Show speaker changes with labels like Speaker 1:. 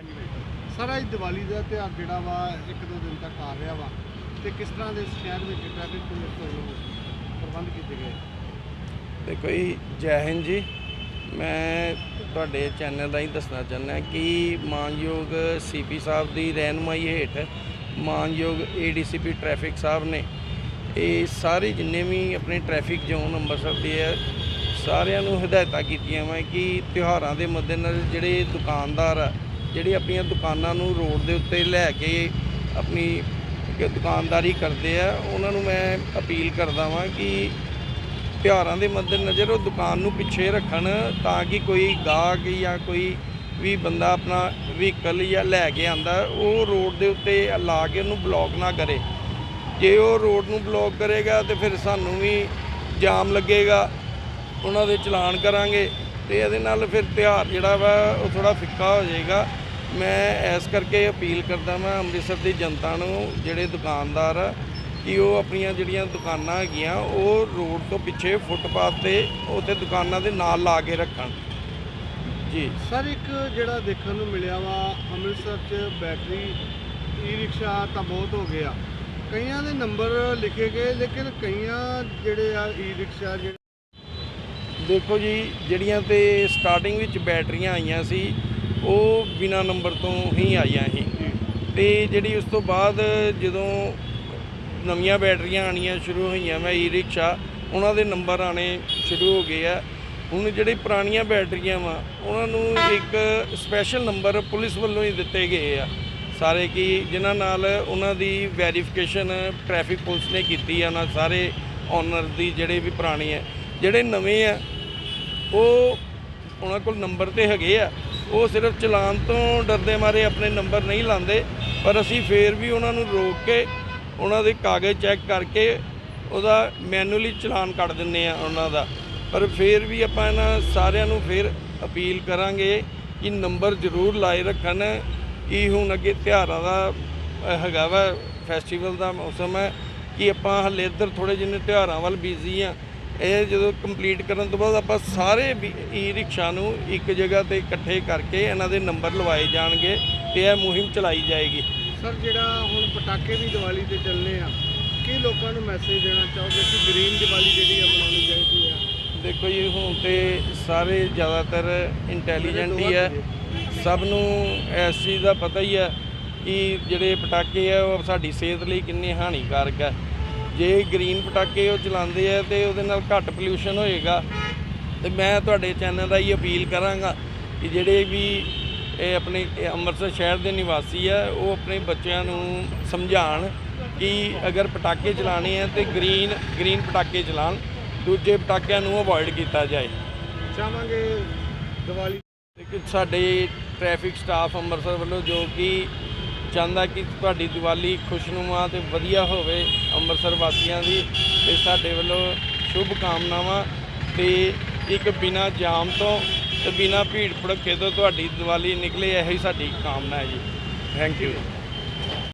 Speaker 1: ਹਾਂਜੀ ਸਰ ਅੱਜ ਦੀਵਾਲੀ ਦਾ ਤਿਉਹਾਰ ਜਿਹੜਾ ਵਾ, ਇੱਕ ਦੋ ਦਿਨ ਤੱਕ ਆ ਰਿਹਾ ਵਾ। ਤੇ ਕਿਸ ਤਰ੍ਹਾਂ ਦੇ ਸ਼ਹਿਰ ਵਿੱਚ ਟ੍ਰੈਫਿਕ ਪੁਲਿਸ ਵੱਲੋਂ ਪ੍ਰਬੰਧ ਕੀਤੇ ਗਏ?
Speaker 2: ਦੇਖੋ ਜੀ, ਜੈ ਹਿੰਦ ਜੀ। ਮੈਂ ਤੁਹਾਡੇ ਚੈਨਲ ਰਾਹੀਂ ਦੱਸਣਾ ਚਾਹੁੰਦਾ ਕਿ ਮਾਨਯੋਗ ਸੀਪੀ ਸਾਹਿਬ ਦੀ ਰਹਿਨਮਾਈ ਹੇਠ ਮਾਨਯੋਗ ਏਡੀਸੀਪੀ ਟ੍ਰੈਫਿਕ ਸਾਹਿਬ ਨੇ ਇਹ ਸਾਰੇ ਜਿੰਨੇ ਵੀ ਆਪਣੇ ਟ੍ਰੈਫਿਕ ਜ਼ੋਨ ਅੰਮ੍ਰਿਤਸਰ ਦੇ ਆ, ਸਾਰਿਆਂ ਨੂੰ ਹਦਾਇਤਾਂ ਕੀਤੀਆਂ ਵਾ ਕਿ ਤਿਉਹਾਰਾਂ ਦੇ ਮੱਦੇਨਜ਼ਰ ਜਿਹੜੇ ਦੁਕਾਨਦਾਰ ਆ ਜਿਹੜੇ ਆਪਣੀਆਂ ਦੁਕਾਨਾਂ ਨੂੰ ਰੋਡ ਦੇ ਉੱਤੇ ਲੈ ਕੇ ਆਪਣੀ ਦੁਕਾਨਦਾਰੀ ਕਰਦੇ ਆ, ਉਹਨਾਂ ਨੂੰ ਮੈਂ ਅਪੀਲ ਕਰਦਾ ਵਾਂ ਕਿ ਤਿਉਹਾਰਾਂ ਦੇ ਮੱਦੇਨਜ਼ਰ ਉਹ ਦੁਕਾਨ ਨੂੰ ਪਿੱਛੇ ਰੱਖਣ ਤਾਂ ਕਿ ਕੋਈ ਗਾਹਕ ਜਾਂ ਕੋਈ ਵੀ ਬੰਦਾ ਆਪਣਾ ਵਹੀਕਲ ਜਾਂ ਲੈ ਕੇ ਆਂਦਾ, ਉਹ ਰੋਡ ਦੇ ਉੱਤੇ ਲਾ ਕੇ ਉਹਨੂੰ ਬਲੌਕ ਨਾ ਕਰੇ। ਜੇ ਉਹ ਰੋਡ ਨੂੰ ਬਲੌਕ ਕਰੇਗਾ ਤੇ ਫਿਰ ਸਾਨੂੰ ਵੀ ਜਾਮ ਲੱਗੇਗਾ, ਉਹਨਾਂ ਦੇ ਚਲਾਨ ਕਰਾਂਗੇ। ਤੇ ਇਹਦੇ ਨਾਲ ਫਿਰ ਤਿਉਹਾਰ ਜਿਹੜਾ ਵਾ, ਉਹ ਥੋੜਾ ਫਿੱਕਾ ਹੋ ਜਾਏਗਾ। ਮੈਂ ਇਸ ਕਰਕੇ ਅਪੀਲ ਕਰਦਾ ਮੈਂ ਅੰਮ੍ਰਿਤਸਰ ਦੀ ਜਨਤਾ ਨੂੰ, ਜਿਹੜੇ ਦੁਕਾਨਦਾਰ ਆ, ਕਿ ਉਹ ਆਪਣੀਆਂ ਜਿਹੜੀਆਂ ਦੁਕਾਨਾਂ ਹੈਗੀਆਂ, ਉਹ ਰੋਡ ਤੋਂ ਪਿੱਛੇ ਫੁੱਟਪਾਥ ਤੇ, ਉੱਥੇ ਦੁਕਾਨਾਂ ਦੇ ਨਾਲ ਲਾ ਕੇ ਰੱਖਣ। ਜੀ।
Speaker 1: ਸਰ, ਇੱਕ ਜਿਹੜਾ ਦੇਖਣ ਨੂੰ ਮਿਲਿਆ ਵਾ, ਅੰਮ੍ਰਿਤਸਰ 'ਚ ਬੈਟਰੀ ਈ ਰਿਕਸ਼ਾ ਤਾਂ ਬਹੁਤ ਹੋ ਗਿਆ। ਕਈਆਂ ਦੇ ਨੰਬਰ ਲਿਖੇ ਗਏ, ਲੇਕਿਨ ਕਈਆਂ ਜਿਹੜੇ ਆ ਈ ਰਿਕਸ਼ਾ ਜਿਹੜੇ
Speaker 2: ਦੇਖੋ ਜੀ ਜਿਹੜੀਆਂ ਤੇ ਸਟਾਰਟਿੰਗ ਵਿੱਚ ਬੈਟਰੀਆਂ ਆਈਆਂ ਸੀ ਉਹ ਬਿਨਾ ਨੰਬਰ ਤੋਂ ਹੀ ਆਈਆਂ ਸੀ। ਤੇ ਜਿਹੜੀ ਉਸ ਤੋਂ ਬਾਅਦ ਜਦੋਂ ਨਵੀਆਂ ਬੈਟਰੀਆਂ ਆਣੀਆਂ ਸ਼ੁਰੂ ਹੋਈਆਂ ਮੈਂ ਈ ਰਿਕਸ਼ਾ ਉਹਨਾਂ ਦੇ ਨੰਬਰ ਆਣੇ ਸ਼ੁਰੂ ਹੋ ਗਏ ਆ। ਹੁਣ ਜਿਹੜੇ ਪੁਰਾਣੀਆਂ ਬੈਟਰੀਆਂ ਵਾ ਉਹਨਾਂ ਨੂੰ ਇੱਕ ਸਪੈਸ਼ਲ ਨੰਬਰ ਪੁਲਿਸ ਵੱਲੋਂ ਹੀ ਦਿੱਤੇ ਗਏ ਆ। ਸਾਰੇ ਕਿ ਜਿਨ੍ਹਾਂ ਨਾਲ ਉਹਨਾਂ ਦੀ ਵੈਰੀਫਿਕੇਸ਼ਨ ਟ੍ਰੈਫਿਕ ਪੁਲਿਸ ਨੇ ਕੀਤੀ ਆ ਉਹਨਾਂ ਸਾਰੇ ਓਨਰ ਦੀ ਜਿਹੜੇ ਵੀ ਪੁਰਾਣੇ ਆ ਜਿਹੜੇ ਨਵੇਂ ਆ ਉਹ ਉਹਨਾਂ ਕੋਲ ਨੰਬਰ ਤੇ ਹੈਗੇ ਆ। ਉਹ ਸਿਰਫ ਚਲਾਨ ਤੋਂ ਡਰਦੇ ਮਾਰੇ ਆਪਣੇ ਨੰਬਰ ਨਹੀਂ ਲਾਉਂਦੇ। ਪਰ ਅਸੀਂ ਫੇਰ ਵੀ ਉਹਨਾਂ ਨੂੰ ਰੋਕ ਕੇ ਉਹਨਾਂ ਦੇ ਕਾਗਜ਼ ਚੈੱਕ ਕਰਕੇ ਉਹਦਾ ਮੈਨੂਅਲੀ ਚਲਾਨ ਕੱਢ ਦਿੰਨੇ ਆ ਉਹਨਾਂ ਦਾ। ਪਰ ਫੇਰ ਵੀ ਆਪਾਂ ਇਹਨਾਂ ਸਾਰਿਆਂ ਨੂੰ ਫੇਰ ਅਪੀਲ ਕਰਾਂਗੇ ਕਿ ਨੰਬਰ ਜ਼ਰੂਰ ਲਾਏ ਰੱਖਣ। ਕਿ ਹੁਣ ਅੱਗੇ ਤਿਉਹਾਰਾਂ ਦਾ ਹੈਗਾ ਵਾ ਫੈਸਟੀਵਲ ਦਾ ਮੌਸਮ ਹੈ, ਕਿ ਆਪਾਂ ਹਲੇ ਇੱਧਰ ਥੋੜੇ ਜਿਹੇ ਤਿਉਹਾਰਾਂ ਵੱਲ ਬਿਜ਼ੀ ਆ ਇਹ ਜਦੋਂ ਕੰਪਲੀਟ ਕਰਨ ਤੋਂ ਬਾਅਦ ਆਪਾਂ ਸਾਰੇ ਈ ਰਿਕਸ਼ਾ ਨੂੰ ਇੱਕ ਜਗ੍ਹਾ ਤੇ ਇਕੱਠੇ ਕਰਕੇ ਇਹਨਾਂ ਦੇ ਨੰਬਰ ਲਵਾਏ ਜਾਣਗੇ ਤੇ ਇਹ ਮੁਹਿੰਮ ਚਲਾਈ ਜਾਏਗੀ।
Speaker 1: ਸਰ ਜਿਹੜਾ ਹੁਣ ਪਟਾਕੇ ਦੀ ਦੀਵਾਲੀ ਤੇ ਚੱਲਨੇ ਆ ਕੀ ਲੋਕਾਂ ਨੂੰ ਮੈਸੇਜ ਦੇਣਾ ਚਾਹੋਗੇ ਕਿ ਗ੍ਰੀਨ ਦੀਵਾਲੀ ਜਿਹੜੀ ਆ ਮਨਾਉਣੀ ਚਾਹੀਦੀ ਆ?
Speaker 2: ਦੇਖੋ ਜੀ ਹੁਣ ਤੇ ਸਾਰੇ ਜ਼ਿਆਦਾਤਰ ਇੰਟੈਲੀਜੈਂਟ ਹੀ ਹੈ ਸਭ ਨੂੰ ਇਸ ਚੀਜ਼ ਦਾ ਪਤਾ ਹੀ ਹੈ ਕਿ ਜਿਹੜੇ ਪਟਾਕੇ ਆ ਉਹ ਸਾਡੀ ਸਿਹਤ ਲਈ ਕਿੰਨੇ ਹਾਨੀਕਾਰਕ ਹੈ ਜੇ ਗ੍ਰੀਨ ਪਟਾਕੇ ਉਹ ਚਲਾਉਂਦੇ ਆ ਤੇ ਉਹਦੇ ਨਾਲ ਘੱਟ ਪੋਲਿਊਸ਼ਨ ਹੋਏਗਾ ਤੇ ਮੈਂ ਤੁਹਾਡੇ ਚੈਨਲ ਦਾ ਹੀ ਅਪੀਲ ਕਰਾਂਗਾ ਕਿ ਜਿਹੜੇ ਵੀ ਇਹ ਆਪਣੇ ਅੰਮ੍ਰਿਤਸਰ ਸ਼ਹਿਰ ਦੇ ਨਿਵਾਸੀ ਆ ਉਹ ਆਪਣੇ ਬੱਚਿਆਂ ਨੂੰ ਸਮਝਾਣ ਕਿ ਅਗਰ ਪਟਾਕੇ ਚਲਾਣੇ ਆ ਤੇ ਗ੍ਰੀਨ ਗ੍ਰੀਨ ਪਟਾਕੇ ਚਲਾਣ ਦੂਜੇ ਪਟਾਕਿਆਂ ਨੂੰ ਅਵੋਇਡ ਕੀਤਾ ਜਾਏ।
Speaker 1: ਚਾਹਾਂਗੇ ਦੀਵਾਲੀ
Speaker 2: ਲੇਕਿਨ ਸਾਡੇ ਟ੍ਰੈਫਿਕ ਸਟਾਫ ਅੰਮ੍ਰਿਤਸਰ ਵੱਲੋਂ ਜੋ ਕਿ ਚਾਹੁੰਦਾ ਕਿ ਤੁਹਾਡੀ ਦੀਵਾਲੀ ਖੁਸ਼ਨੁਮਾ ਤੇ ਵਧੀਆ ਹੋਵੇ ਅੰਮ੍ਰਿਤਸਰ ਵਾਸੀਆਂ ਦੀ ਤੇ ਸਾਡੇ ਵੱਲੋਂ ਸ਼ੁਭ ਕਾਮਨਾਵਾਂ ਤੇ ਇੱਕ ਬਿਨਾ ਜਾਮ ਤੋਂ ਤੇ ਬਿਨਾ ਭੀੜ ਭੜੱਕੇ ਤੋਂ ਤੁਹਾਡੀ ਦੀਵਾਲੀ ਨਿਕਲੇ, ਇਹੀ ਸਾਡੀ ਕਾਮਨਾ ਹੈ ਜੀ। Thank you